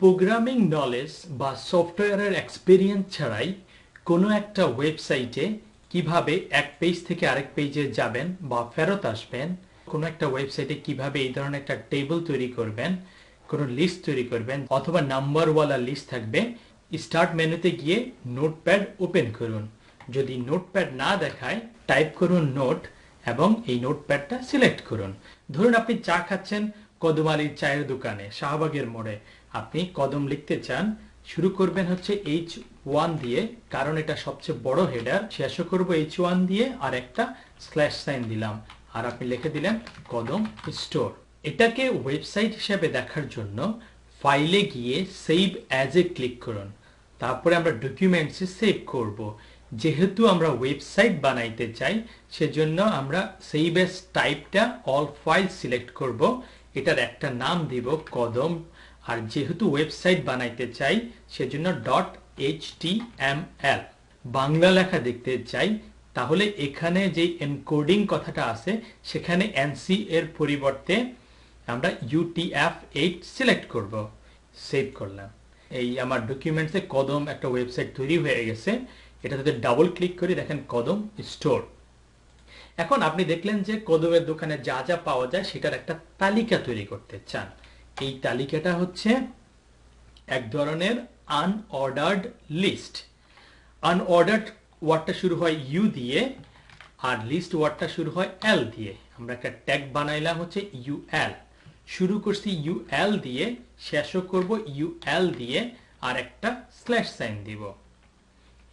Programming knowledge বা সফটওয়্যারের experience ছাড়াই কোনো একটা ওয়েবসাইটে কীভাবে এক পেজ থেকে আরেক পেজে যাবেন বা ফেরত আসবেন, কোনো একটা ওয়েবসাইটে কীভাবে এই ধরনের একটা টেবিল তৈরি করবেন, কোনো লিস্ট তৈরি করবেন অথবা নাম্বারওয়ালা লিস্ট থাকবে স্টার্ট মেনুতে গিয়ে নোটপ্যাড ওপেন করুন। যদি নোটপ্যাড না দেখায় টাইপ করুন নোট এবং এই নোটপ্যাডটা সিলেক্ট করুন। ধরুন আপনি চা খাচ্ছেন কদম আলীর চায়ের দোকানে, শাহবাগের মোড়ে। আপনি কদম লিখতে চান, শুরু করবেন হচ্ছে এইচ ওয়ান দিয়ে, কারণ এটা সবচেয়ে বড় হেডার শেষও করব এইচ ওয়ান দিয়ে, আর একটা স্ল্যাশ সাইন দিলাম। আর আপনি লিখে দিলেন কদম স্টোর এটাকে ওয়েবসাইট হিসেবে দেখার জন্য ফাইলে গিয়ে সেভ অ্যাজ এ ক্লিক করুন। তারপরে আমরা ডকুমেন্টসে সেভ করব। যেহেতু আমরা ওয়েবসাইট বানাইতে চাই, সেজন্য আমরা সেভ এস টাইপটা অল ফাইল সিলেক্ট করব। এটার একটা নাম দিব কদম আর যেহেতু ওয়েবসাইট বানাইতে চাই, সেজন্য ডট এইচ বাংলা লেখা দেখতে চাই, তাহলে এখানে যে এনকোডিং কথাটা আছে, সেখানে এনসি এর পরিবর্তে আমরা ইউটিএফ এইট সিলেক্ট করব, সেভ করলাম। এই আমার ডকুমেন্টসে কদম একটা ওয়েবসাইট তৈরি হয়ে গেছে এটা যদি ডাবল ক্লিক করি, দেখেন কদম স্টোর। এখন আপনি দেখলেন যে কদমের দোকানে যা যা পাওয়া যায়, সেটার একটা তালিকা তৈরি করতে চান। এই তালিকাটা হচ্ছে এক ধরনের আনঅর্ডার্ড লিস্ট আনঅর্ডার্ড ওয়ার্ডটা শুরু হয় ইউ দিয়ে, আর লিস্ট ওয়ার্ডটা শুরু হয় এল দিয়ে। আমরা একটা ট্যাগ বানাইলাম হচ্ছে ইউ এল শুরু করছি ইউ এল দিয়ে, শেষও করব ইউ এল দিয়ে, আর একটা স্ল্যাশ সাইন দিব।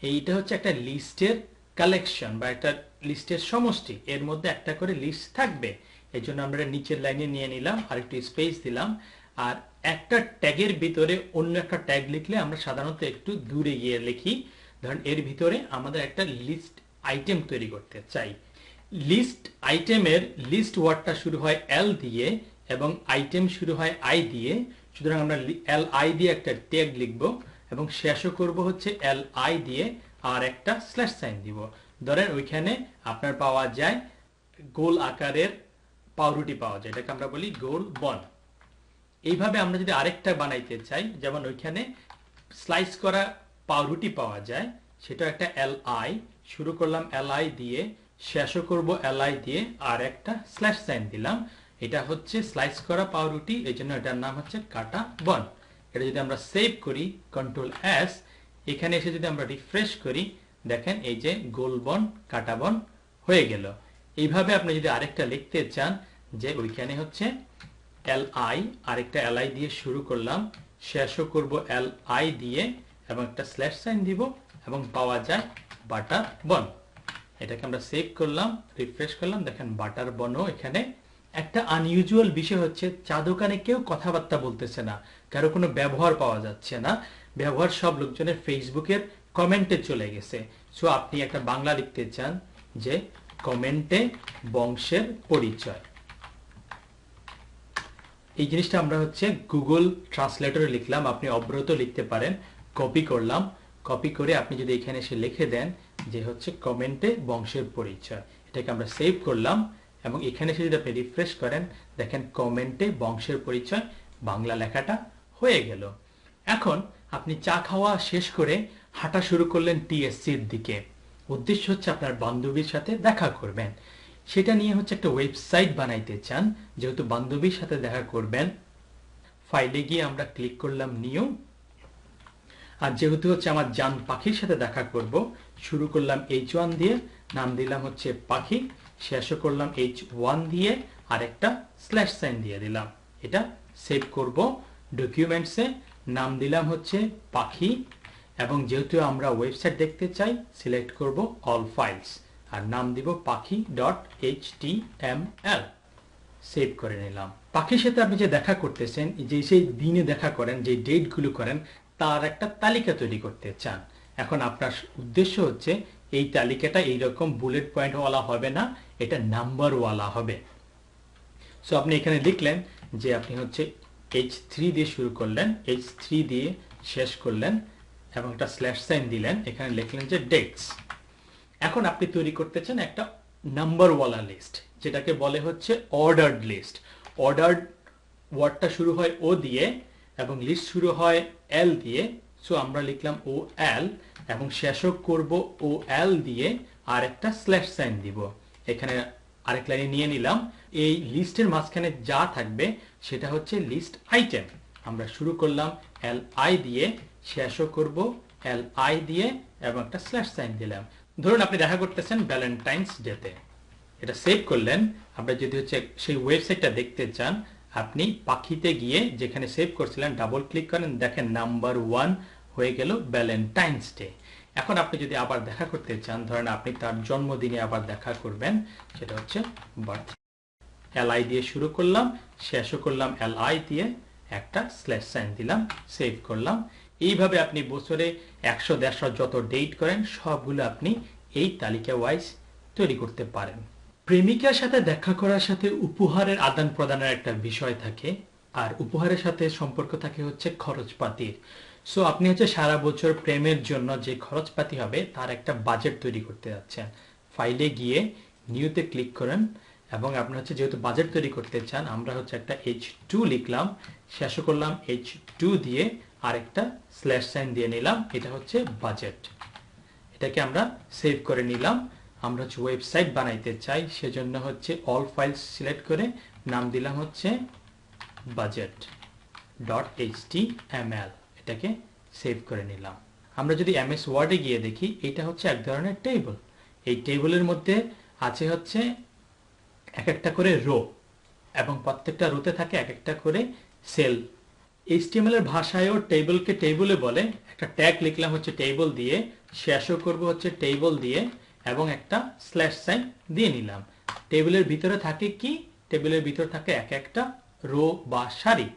এইটা হচ্ছে একটা লিস্টের কালেকশন বা একটা লিস্টের সমষ্টি। এর মধ্যে একটা করে লিস্ট থাকবে। এই জন্য আমরা নিচের লাইনে নিয়ে নিলাম আর একটু স্পেস দিলাম। আর একটা ট্যাগের ভিতরে অন্য একটা ট্যাগ লিখলে আমরা সাধারণত একটু দূরে গিয়ে লিখি। ধরেন, এর ভিতরে আমাদের একটা লিস্ট আইটেম তৈরি করতে চাই। লিস্ট আইটেমের লিস্ট ওয়ার্ডটা শুরু হয় এল দিয়ে এবং আইটেম শুরু হয় আই দিয়ে। সুতরাং আমরা এল আই দিয়ে একটা ট্যাগ লিখব এবং শেষও করব হচ্ছে এল আই দিয়ে আর একটা স্ল্যাশ সাইন দিব। ধরেন, ওইখানে আপনার পাওয়া যায় গোল আকারের পাউরুটি পাওয়া যায়, এটাকে আমরা বলি গোল বন এইভাবে আমরা যদি আরেকটা বানাইতে চাই, যেমন ওইখানে স্লাইস করা পাউরুটি পাওয়া যায়, সেটা একটা এল আই শুরু করলাম এল আই দিয়ে, শেষও করব এল আই দিয়ে, আর একটা স্ল্যাশ সাইন দিলাম। এটা হচ্ছে স্লাইস করা পাউরুটি, এই জন্য এটার নাম হচ্ছে কাটা বন এটা যদি আমরা সেভ করি কন্ট্রোল এস এখানে এসে যদি আমরা রিফ্রেশ করি, দেখেন এই যে গোল বন কাটা বন হয়ে গেল। এইভাবে আপনি যদি আরেকটা লিখতে চান, যে ওইখানে হচ্ছে এল আই আরেকটা এল আই দিয়ে শুরু করলাম, শেষও করব এল আই দিয়ে, এবং একটা স্ল্যাশ সাইন দিব, এবং পাওয়া যায় বাটার বন এটাকে আমরা সেভ করলাম রিফ্রেশ করলাম, দেখেন বাটার বনও এখানে। একটা আনইউজুয়াল বিষয় হচ্ছে চা দোকানে কেউ কথাবার্তা বলতেছে না, কারও কোনো ব্যবহার পাওয়া যাচ্ছে না, ব্যবহার সব লোকজনের ফেসবুকের কমেন্টে চলে গেছে। সো আপনি একটা বাংলা লিখতে চান, যে কমেন্টে বংশের পরিচয়। এই জিনিসটা আমরা হচ্ছে গুগল ট্রান্সলেটরে লিখলাম, আপনি অব্রত লিখতে পারেন, কপি করলাম, কপি করে আপনি যদি এখানে এসে লিখে দেন যে হচ্ছে কমেন্টে বংশের পরিচয়। এটাকে আমরা সেভ করলাম এবং এখানে এসে যদি আপনি রিফ্রেশ করেন, দেখেন কমেন্টে বংশের পরিচয়, বাংলা লেখাটা হয়ে গেল। এখন আপনি চা খাওয়া শেষ করে হাঁটা শুরু করলেন টিএসসির দিকে। উদ্দেশ্য হচ্ছে আপনার বান্ধবীর সাথে দেখা করবেন। সেটা নিয়ে হচ্ছে একটা ওয়েবসাইট বানাইতে চান। যেহেতু বান্ধবীর সাথে দেখা করবেন ফাইলে গিয়ে আমরা ক্লিক করলাম নিউ আর যেহেতু হচ্ছে আমার জান পাখির সাথে দেখা করব, শুরু করলাম এইচ ওয়ান দিয়ে, নাম দিলাম হচ্ছে পাখি, শেষও করলাম এইচ ওয়ান দিয়ে আর একটা স্ল্যাশ সাইন দিয়ে দিলাম। এটা সেভ করব। ডকুমেন্টসে নাম দিলাম হচ্ছে পাখি। এবং যেহেতু আমরা ওয়েবসাইট দেখতে চাই সিলেক্ট করব অল ফাইলস আর নাম দিব পাখি dot H T M L save করে নিলাম। পাখির সাথে আপনি যে দেখা করতেছেন যে সেই দিনে দেখা করেন, যে ডেটগুলো করেন, তার একটা তালিকা তৈরি করতে চান। এখন আপনার উদ্দেশ্য হচ্ছে, এই তালিকাটা এইরকম বুলেট পয়েন্ট ওয়ালা হবে না, এটা নাম্বার ওয়ালা হবে। সো আপনি এখানে লিখলেন যে আপনি হচ্ছে এইচ থ্রি দিয়ে শুরু করলেন এইচ থ্রি দিয়ে শেষ করলেন। এবং একটা স্ল্যাশ সাইন দিলেন, এখানে লিখলেন যে ডেটস এখন আপনি তৈরি করতে চান একটা নাম্বারওয়ালা লিস্ট যেটাকে বলে হচ্ছে অর্ডার্ড লিস্ট অর্ডার্ড ওয়ার্ডটা শুরু হয় ও দিয়ে এবং লিস্ট শুরু হয় এল দিয়ে সো আমরা লিখলাম ও এল এবং শেষও করব ও এল দিয়ে আর একটা স্ল্যাশ সাইন দিব। এখানে আরেক লাইনে নিয়ে নিলাম, এই লিস্টের মাঝখানে যা থাকবে সেটা হচ্ছে লিস্ট আইটেম আমরা শুরু করলাম এল আই দিয়ে শেষও করব এল আই দিয়ে এবং একটা স্ল্যাশ সাইন দিলাম। ধরুন আপনি দেখা করতেছেন ভ্যালেন্টাইন্স ডেতে এটা সেভ করলেন। আপনার যদি হচ্ছে সেই ওয়েবসাইটটা দেখতে চান, আপনি পাখিতে গিয়ে যেখানে সেভ করছিলেন ডাবল ক্লিক করেন, দেখেন নাম্বার ওয়ান হয়ে গেল ভ্যালেন্টাইন্স ডে এখন আপনি যদি আবার দেখা করতে চান, ধরেন আপনি তার জন্মদিনে আবার দেখা করবেন, সেটা হচ্ছে বার্থ এলআই দিয়ে শুরু করলাম, শেষও করলাম এল আই দিয়ে একটা স্ল্যাশ সাইন দিলাম সেভ করলাম। এইভাবে আপনি বছরে একশো দেড়শো যত ডেট করেন, সবগুলো আপনি এই তালিকা ওয়াইজ তৈরি করতে পারেন। প্রেমিকার সাথে দেখা করার সাথে উপহারের আদান প্রদানের একটা বিষয় থাকে, আর উপহারের সাথে সম্পর্ক থাকে হচ্ছে খরচপাতির। সো আপনি হচ্ছে সারা বছর প্রেমের জন্য যে খরচপাতি হবে, তার একটা বাজেট তৈরি করতে যাচ্ছেন। ফাইলে গিয়ে নিউতে ক্লিক করেন, এবং আপনি হচ্ছে যেহেতু বাজেট তৈরি করতে চান, আমরা হচ্ছে একটা এইচ টু লিখলাম, শেষ করলাম এইচ টু দিয়ে আর একটা স্ল্যাশ সাইন দিয়ে নিলাম, এটা হচ্ছে বাজেট এটাকে আমরা সেভ করে নিলাম। আমরা হচ্ছে ওয়েবসাইট বানাইতে চাই, সেজন্য হচ্ছে অল ফাইলস সিলেক্ট করে নাম দিলাম হচ্ছে বাজেট ডট এইচটি এটাকে সেভ করে নিলাম। আমরা যদি এমএস ওয়ার্ডে গিয়ে দেখি এটা হচ্ছে এক ধরনের টেবিল এই টেবিলের মধ্যে আছে হচ্ছে এক একটা করে রো এবং প্রত্যেকটা রোতে থাকে এক একটা করে সেল এইচটিএমএল এর ভাষায়ও টেবিলকে টেবিলে বলে, একটা ট্যাগ লিখলাম হচ্ছে টেবিল দিয়ে, শেষও করব হচ্ছে টেবিল দিয়ে, এবং একটা স্ল্যাশ সাইন দিয়ে নিলাম। টেবিলের ভিতরে থাকে কি? টেবিলের ভিতরে থাকে এক একটা রো বা সারি।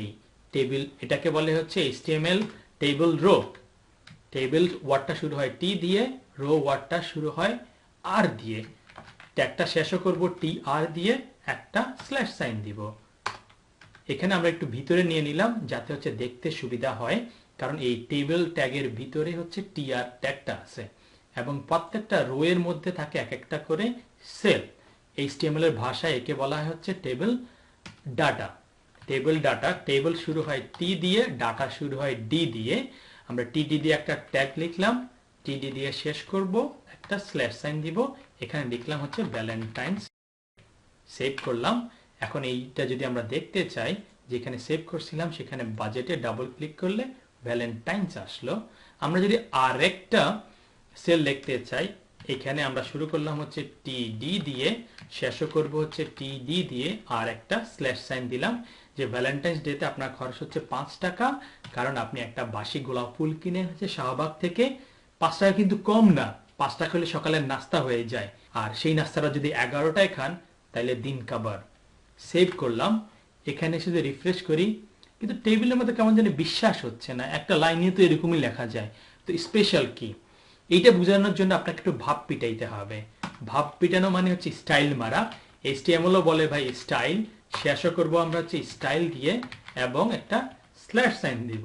এই টেবিল এটাকে বলে হচ্ছে এইচটিএমএল টেবিল রো টেবিল ওয়ার্ডটা শুরু হয় টি দিয়ে রো ওয়ার্ডটা শুরু হয় আর দিয়ে। ট্যাগটা শেষও করব টি আর দিয়ে, একটা স্ল্যাশ সাইন দিব। এখানে আমরা একটু ভিতরে নিয়ে নিলাম, যাতে হচ্ছে দেখতে সুবিধা হয়, কারণ এই টেবিল ট্যাগের ভিতরে হচ্ছে টি আর ট্যাগটা আছে। এবং প্রত্যেকটা রো এর মধ্যে থাকে এক একটা করে সেল এইচটিএমএল এর ভাষায় একে বলা হয় হচ্ছে table data table data table শুরু হয় টি দিয়ে ডাটা শুরু হয় ডি দিয়ে। আমরা টিডি দিয়ে একটা ট্যাগ লিখলাম টিডি দিয়ে শেষ করব, একটা স্ল্যাশ সাইন দিব। এখানে লিখলাম হচ্ছে ভ্যালেন্টাইন্স সেভ করলাম। এখন এইটা যদি আমরা দেখতে চাই, যেখানে সেভ করছিলাম, সেখানে বাজেটে ডাবল ক্লিক করলে ভ্যালেন্টাইন্স আসলো। আমরা যদি আরেকটা সেল লিখতে চাই, এখানে আমরা শুরু করলাম হচ্ছে টিডি দিয়ে, শেষও করব হচ্ছে টিডি দিয়ে, আর একটা স্ল্যাশ সাইন দিলাম, যে ভ্যালেন্টাইন্স ডেতে আপনার খরচ হচ্ছে পাঁচ টাকা, কারণ আপনি একটা বাসি গোলাপ ফুল কিনে হচ্ছে শাহবাগ থেকে, পাঁচ টাকা কিন্তু কম না, পাঁচ টাকা হলে সকালের নাস্তা হয়ে যায়। আর সেই নাস্তাটা যদি এগারোটায় খান, তাহলে দিন কাবার। সেভ করলাম, এখানে এসে যদি রিফ্রেশ করি, কিন্তু টেবিলের মধ্যে কেমন জানি বিশ্বাস হচ্ছে না, একটা লাইনে তো এরকমই লেখা যায়। তো স্পেশাল কি? এইটা বোঝানোর জন্য আপনাকে একটু ভাব পিটাইতে হবে। ভাব পিটানো মানে হচ্ছে স্টাইল মারা। এসটিএমএলও বলে ভাই স্টাইল শেষও করব আমরা হচ্ছে স্টাইল দিয়ে এবং একটা স্ল্যাশ সাইন দিব।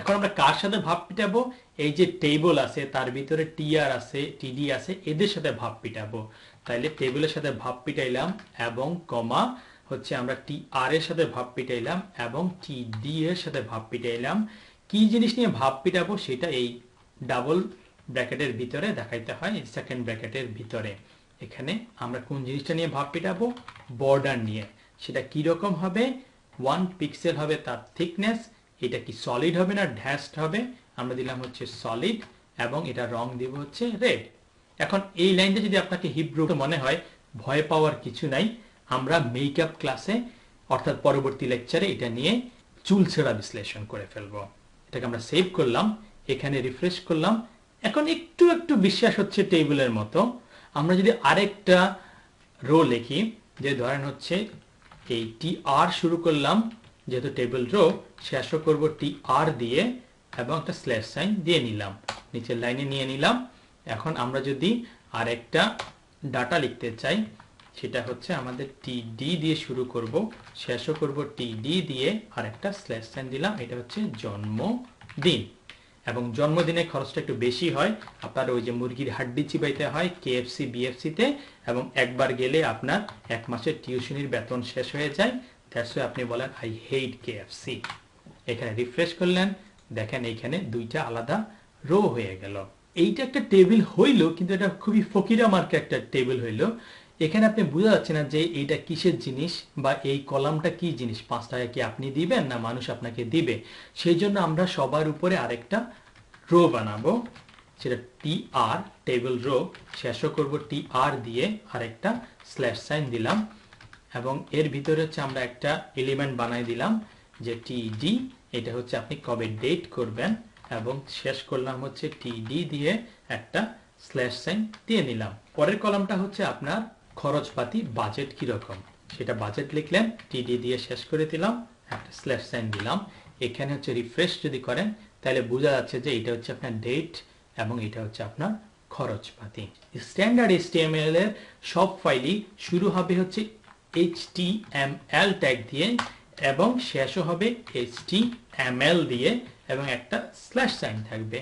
এখন আমরা কার সাথে ভাব পিটাবো? এই যে টেবল আছে, তার ভিতরে টিআর আছে টিডি আছে, এদের সাথে ভাব পিটাবো। তাইলে টেবিলের সাথে ভাব পিটাইলাম এবং কমা হচ্ছে আমরা টি আর এর সাথে ভাব পিটাইলাম এবং টি ডি এর সাথে ভাব পিটাইলাম। কি জিনিস নিয়ে ভাব পিটাবো সেটা এই ডাবল ব্র্যাকেটের ভিতরে দেখাইতে হয় সেকেন্ড ব্র্যাকেটের ভিতরে। এখানে আমরা কোন জিনিসটা নিয়ে ভাব পিটাবো? বর্ডার নিয়ে। সেটা কি রকম হবে? ওয়ান পিক্সেল হবে তার থিকনেস এটা কি সলিড হবে না ড্যাশড হবে? আমরা দিলাম হচ্ছে সলিড এবং এটা রং দিব হচ্ছে রেড এখন এই লাইনটা যদি আপনাকে হিব্রু মনে হয়, ভয় পাওয়ার কিছু নাই। আমরা মেকআপ ক্লাসে অর্থাৎ পরবর্তী লেকচারে এটা নিয়ে চুল ছেঁড়া বিশ্লেষণ করে ফেলব। এটাকে আমরা সেভ করলাম, এখানে রিফ্রেশ করলাম। এখন একটু একটু বিশ্বাস হচ্ছে টেবিলের মতো। আমরা যদি আরেকটা রো লিখি, যে ধরেন হচ্ছে এই টি আর শুরু করলাম, যেহেতু টেবিল রো শেষও করব টি আর দিয়ে এবং একটা স্ল্যাশ সাইন দিয়ে নিলাম। নিচের লাইনে নিয়ে নিলাম। এখন আমরা যদি আরেকটা ডাটা লিখতে চাই, সেটা হচ্ছে আমাদের টি ডি দিয়ে শুরু করব, শেষও করব টি ডি দিয়ে আর একটা স্ল্যাশ সাইন দিলাম, এটা হচ্ছে জন্মদিন। এবং জন্মদিনে খরচটা একটু বেশি হয়, আপনার ওই যে মুরগির হাড্ডি চিবাইতে হয় কেএফসি বিএফসিতে এবং একবার গেলে আপনার এক মাসের টিউশনির বেতন শেষ হয়ে যায়। দ্যাটস আপনি বলেন আই হেট কেএফসি এখানে রিফ্রেশ করলেন দেখেন এইখানে দুইটা আলাদা রো হয়ে গেল। এইটা একটা টেবিল হইল, কিন্তু এটা খুবই ফকিরা মার্কে একটা টেবিল হইল। এখানে আপনি বোঝা যাচ্ছে না যে এইটা কিসের জিনিস বা এই কলামটা কি জিনিস? পাঁচ টাকা কি আপনি দিবেন না মানুষ আপনাকে দিবে? সেই জন্য আমরা সবার উপরে আরেকটা রো বানাবো। সেটা টি আর টেবিল রো শেষও করব টি আর দিয়ে আরেকটা স্ল্যাশ সাইন দিলাম। এবং এর ভিতরে হচ্ছে আমরা একটা এলিমেন্ট বানাই দিলাম, যে টিডি এটা হচ্ছে আপনি কবে ডেট করবেন এবং শেষ করলাম হচ্ছে টিডি দিয়ে একটা স্ল্যাশ সাইন দিয়ে নিলাম। পরের কলামটা হচ্ছে আপনার খরচপাতি বাজেট কীরকম সেটা বাজেট লিখলেন টিডি দিয়ে শেষ করে দিলাম, একটা স্ল্যাশ সাইন দিলাম। এখানে হচ্ছে রিফ্রেশ যদি করেন, তাহলে বোঝা যাচ্ছে যে এটা হচ্ছে আপনার ডেট এবং এটা হচ্ছে আপনার খরচপাতি। স্ট্যান্ডার্ড এসটিএমএল এর সব ফাইলই শুরু হবে হচ্ছে এইচটিএমএল ট্যাগ দিয়ে এবং শেষও হবে এইচটিএমএল দিয়ে এবং একটা স্ল্যাশ সাইন থাকবে।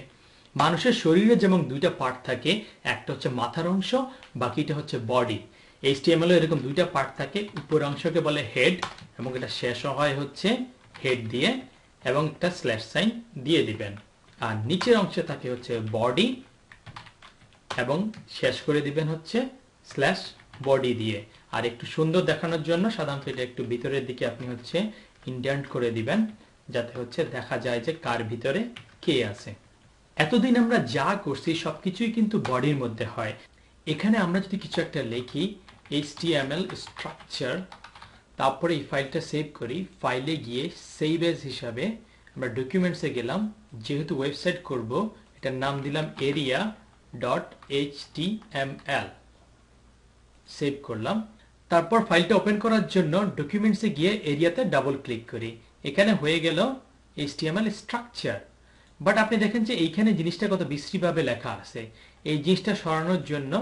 মানুষের শরীরে যেমন দুইটা পার্ট থাকে, একটা হচ্ছে মাথার অংশ, বাকিটা হচ্ছে বডি এইচটিএমএল এরকম দুইটা পার্ট থাকে উপর অংশকে বলে হেড এবং এটা শেষও হয় হচ্ছে হেড দিয়ে এবং একটা স্ল্যাশ সাইন দিয়ে দিবেন। আর নিচের অংশে থাকে হচ্ছে বডি এবং শেষ করে দিবেন হচ্ছে স্ল্যাশ বডি দিয়ে। আর একটু সুন্দর দেখানোর জন্য সাধারণত এটা একটু ভিতরের দিকে আপনি হচ্ছে ইন্ডেন্ট করে দিবেন, যাতে হচ্ছে দেখা যায় যে কার ভিতরে কে আছে। এতদিন আমরা যা করছি সবকিছুই কিন্তু বডির মধ্যে হয়। এখানে আমরা যদি কিছু একটা লিখি এইচটিএমএল স্ট্রাকচার তারপরে এই ফাইলটা সেভ করি। ফাইলে গিয়ে সেভ এজ হিসাবে আমরা ডকুমেন্টসে গেলাম। যেহেতু ওয়েবসাইট করব, এটার নাম দিলাম এরিয়া ডট এইচটিএমএল সেভ করলাম। তারপর ফাইলটা ওপেন করার জন্য ডকুমেন্টসে গিয়ে এরিয়াতে ডাবল ক্লিক করি। এখানে হয়ে গেল এইচটিএমএল স্ট্রাকচার বাট আপনি দেখেন যে এইখানে জিনিসটা কত বিশ্রীভাবে লেখা আছে। এই জিনিসটা সরানোর জন্য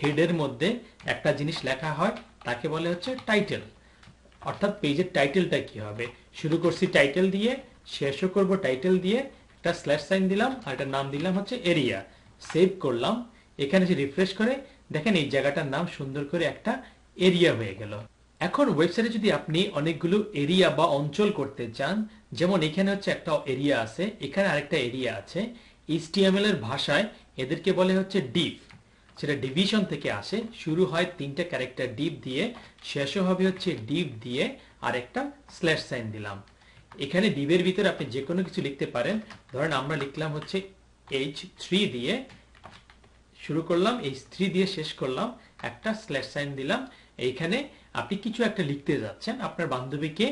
হেডের মধ্যে একটা জিনিস লেখা হয়, তাকে বলে হচ্ছে টাইটেল অর্থাৎ পেজের টাইটেলটা কি হবে? শুরু করছি টাইটেল দিয়ে, শেষও করব টাইটেল দিয়ে, একটা স্ল্যাশ সাইন দিলাম আর একটা নাম দিলাম হচ্ছে এরিয়া সেভ করলাম। এখানে যে রিফ্রেশ করে, দেখেন এই জায়গাটার নাম সুন্দর করে একটা এরিয়া হয়ে গেল। এখন ওয়েবসাইটে যদি আপনি অনেকগুলো এরিয়া বা অঞ্চল করতে চান, যেমন এখানে হচ্ছে একটা এরিয়া আছে, এখানে আরেকটা এরিয়া আছে এইচটিএমএল এর ভাষায় এদেরকে বলে হচ্ছে ডিপ সেটা ডিভিশন থেকে আসে, শুরু হয় তিনটা ক্যারেক্টার ডিপ দিয়ে শেষও হবে হচ্ছে ডিপ দিয়ে আর একটা স্ল্যাশ সাইন দিলাম। এখানে ডিপের ভিতরে আপনি যে কোনো কিছু লিখতে পারেন। ধরেন আমরা লিখলাম হচ্ছে এইচ থ্রি দিয়ে শুরু করলাম, এই থ্রি দিয়ে শেষ করলাম, একটা স্ল্যাশ সাইন দিলাম। এইখানে আপনি কিছু একটা লিখতে যাচ্ছেন আপনার বান্ধবীকে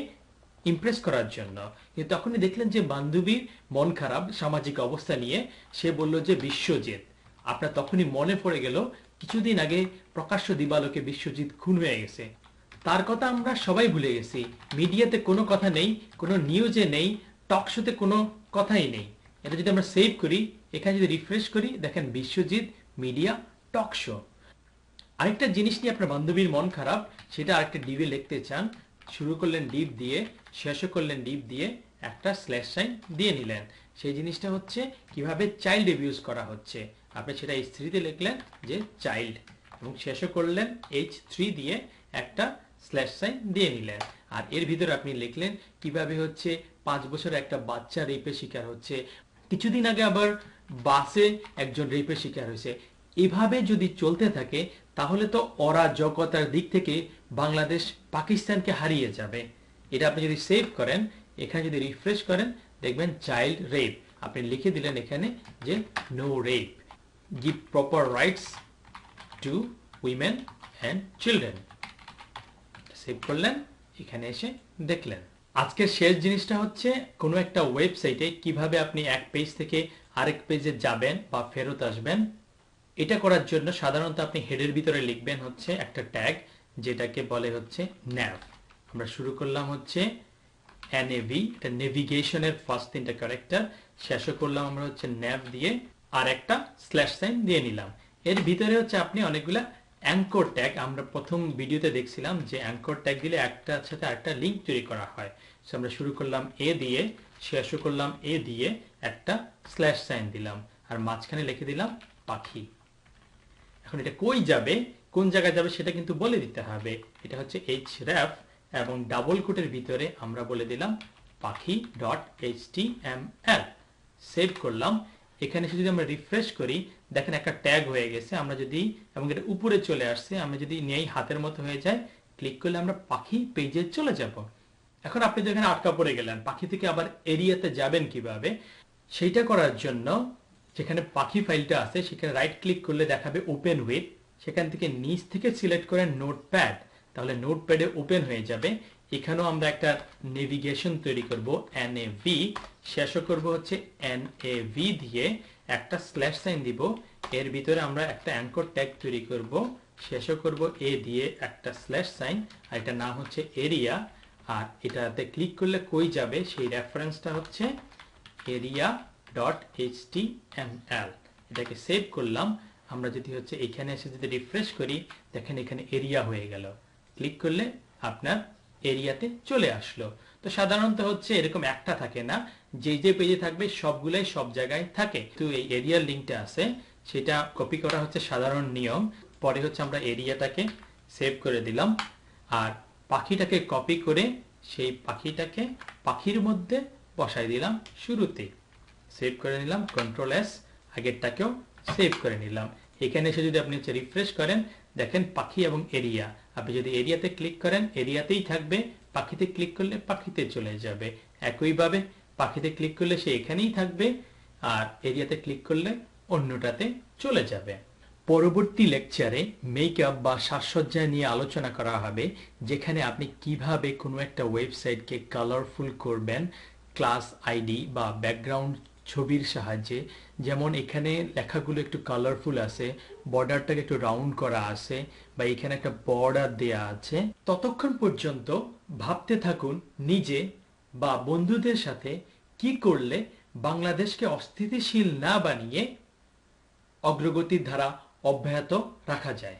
ইমপ্রেস করার জন্য। কিন্তু তখনই দেখলেন যে বান্ধবীর মন খারাপ, সামাজিক অবস্থা নিয়ে। সে বলল যে বিশ্বজিৎ। আপনার তখনই মনে পড়ে গেল, কিছুদিন আগে প্রকাশ্য দিবালোকে বিশ্বজিৎ খুন হয়ে গেছে। তার কথা আমরা সবাই ভুলে গেছি। মিডিয়াতে কোনো কথা নেই, কোনো নিউজে নেই টক শোতে কোনো কথাই নেই। এটা যদি আমরা সেভ করি, এখানে যদি রিফ্রেশ করি, দেখেন বিশ্বজিৎ মিডিয়া টক শো আরেকটা জিনিস নিয়ে আপনার বান্ধবীর মন খারাপ, সেটা আরেকটা ডিপে লিখতে চান। শুরু করলেন ডিপ দিয়ে, শেষও করলেন ডিপ দিয়ে, একটা স্ল্যাশ সাইন দিয়ে নিলেন। সেই জিনিসটা হচ্ছে কীভাবে চাইল্ড এবিউজ করা হচ্ছে। আপনি সেটা থ্রিতে লিখলেন যে চাইল্ড এবং শেষও করলেন এইচ থ্রি দিয়ে একটা স্ল্যাশ সাইন দিয়ে নিলেন। আর এর ভিতরে আপনি লিখলেন কীভাবে হচ্ছে পাঁচ বছর একটা বাচ্চা রেপের শিকার হচ্ছে। কিছুদিন আগে আবার বাসে একজন রেপের শিকার হয়েছে। এভাবে যদি চলতে থাকে, তাহলে তো অরাজকতার দিক থেকে বাংলাদেশ পাকিস্তানকে হারিয়ে যাবে। এটা আপনি যদি সেভ করেন, এখানে যদি রিফ্রেশ করেন, দেখবেন চাইল্ড রেপ আপনি লিখে দিলেন এখানে যে no rape give proper rights to women and children save করলেন, এখানে এসে দেখলেন। আজকের শেষ জিনিসটা হচ্ছে কোনো একটা ওয়েবসাইটে কীভাবে আপনি এক পেজ থেকে আরেক পেজে যাবেন বা ফেরত আসবেন। এটা করার জন্য সাধারণত আপনি হেডের ভিতরে লিখবেন হচ্ছে একটা ট্যাগ যেটাকে বলে হচ্ছে ন্যাভ আমরা শুরু করলাম হচ্ছে এনএভি এটা নেভিগেশনের ফার্স্ট তিনটা ক্যারেক্টার শেষও করলাম আমরা হচ্ছে ন্যাভ দিয়ে, আর একটা স্ল্যাশ সাইন দিয়ে নিলাম। এর ভিতরে হচ্ছে আপনি অনেকগুলা অ্যাঙ্কর ট্যাগ আমরা প্রথম ভিডিওতে দেখছিলাম যে অ্যাঙ্কর ট্যাগ দিলে একটা সাথে একটা লিঙ্ক তৈরি করা হয়। সো আমরা শুরু করলাম এ দিয়ে শেষও করলাম এ দিয়ে একটা স্ল্যাশ সাইন দিলাম। আর মাঝখানে লিখে দিলাম পাখি। এখন এটা কই যাবে, কোন জায়গায় যাবে সেটা কিন্তু বলে দিতে হবে। এটা হচ্ছে এইচ র্যাফ এবং ডাবল কোটের ভিতরে আমরা বলে দিলাম পাখি dot H T M L save করলাম। এখানে এসে যদি আমরা রিফ্রেশ করি, দেখেন একটা ট্যাগ হয়ে গেছে। আমরা যদি, এবং এটা উপরে চলে আসছে, আমরা যদি নেই হাতের মতো হয়ে যায় ক্লিক করলে আমরা পাখি পেজে চলে যাব। এখন আপনি যেখানে আটকা পড়ে গেলেন, পাখি থেকে আবার এরিয়াতে যাবেন কীভাবে? সেইটা করার জন্য যেখানে পাখি ফাইলটা আছে, সেখানে রাইট ক্লিক করলে দেখাবে ওপেন উইথ সেখান থেকে নিচ থেকে সিলেক্ট করেন নোটপ্যাড তাহলে নোটপ্যাডে ওপেন হয়ে যাবে। এখানেও আমরা একটা নেভিগেশন তৈরি করব এন এ ভি শেষও করব হচ্ছে এন এ ভি দিয়ে একটা স্ল্যাশ সাইন দিব। এর ভিতরে আমরা একটা অ্যাঙ্কর ট্যাগ তৈরি করব। শেষও করব এ দিয়ে একটা স্ল্যাশ সাইন আর এটা নাম হচ্ছে এরিয়া আর এটাতে ক্লিক করলে কই যাবে? সেই রেফারেন্সটা হচ্ছে area dot H T M L এটাকে সেভ করলাম। আমরা যদি হচ্ছে এখানে এসে যদি রিফ্রেশ করি, দেখেন এখানে এরিয়া হয়ে গেল। ক্লিক করলে আপনার এরিয়াতে চলে আসলো। তো সাধারণত হচ্ছে এরকম একটা থাকে না। যে যে পেজে থাকবে, সবগুলাই সব জায়গায় থাকে। তো এই এরিয়ার লিঙ্কটা আছে, সেটা কপি করা হচ্ছে সাধারণ নিয়ম। পরে হচ্ছে আমরা এরিয়াটাকে সেভ করে দিলাম। আর পাখিটাকে কপি করে সেই পাখিটাকে পাখির মধ্যে বসাই দিলাম শুরুতে। সেভ করে নিলাম কন্ট্রোল এস আগেরটাকেও সেভ করে নিলাম। এখানে এসে যদি আপনি হচ্ছে রিফ্রেশ করেন, দেখেন পাখি এবং এরিয়া আপনি যদি এরিয়াতে ক্লিক করেন এরিয়াতেই থাকবে, পাখিতে ক্লিক করলে পাখিতে চলে যাবে। একইভাবে পাখিতে ক্লিক করলে সে এখানেই থাকবে, আর এরিয়াতে ক্লিক করলে অন্যটাতে চলে যাবে। পরবর্তী লেকচারে মেকআপ বা সাজসজ্জা নিয়ে আলোচনা করা হবে, যেখানে আপনি কীভাবে কোনো একটা ওয়েবসাইটকে কালারফুল করবেন ক্লাস আইডি বা ব্যাকগ্রাউন্ড ছবির সাহায্যে। যেমন এখানে লেখাগুলো একটু কালারফুল আছে বর্ডারটাকে একটু রাউন্ড করা আছে, বা এখানে একটা বর্ডার দেয়া আছে। ততক্ষণ পর্যন্ত ভাবতে থাকুন নিজে বা বন্ধুদের সাথে কি করলে বাংলাদেশকে অস্থিতিশীল না বানিয়ে অগ্রগতির ধারা অব্যাহত রাখা যায়।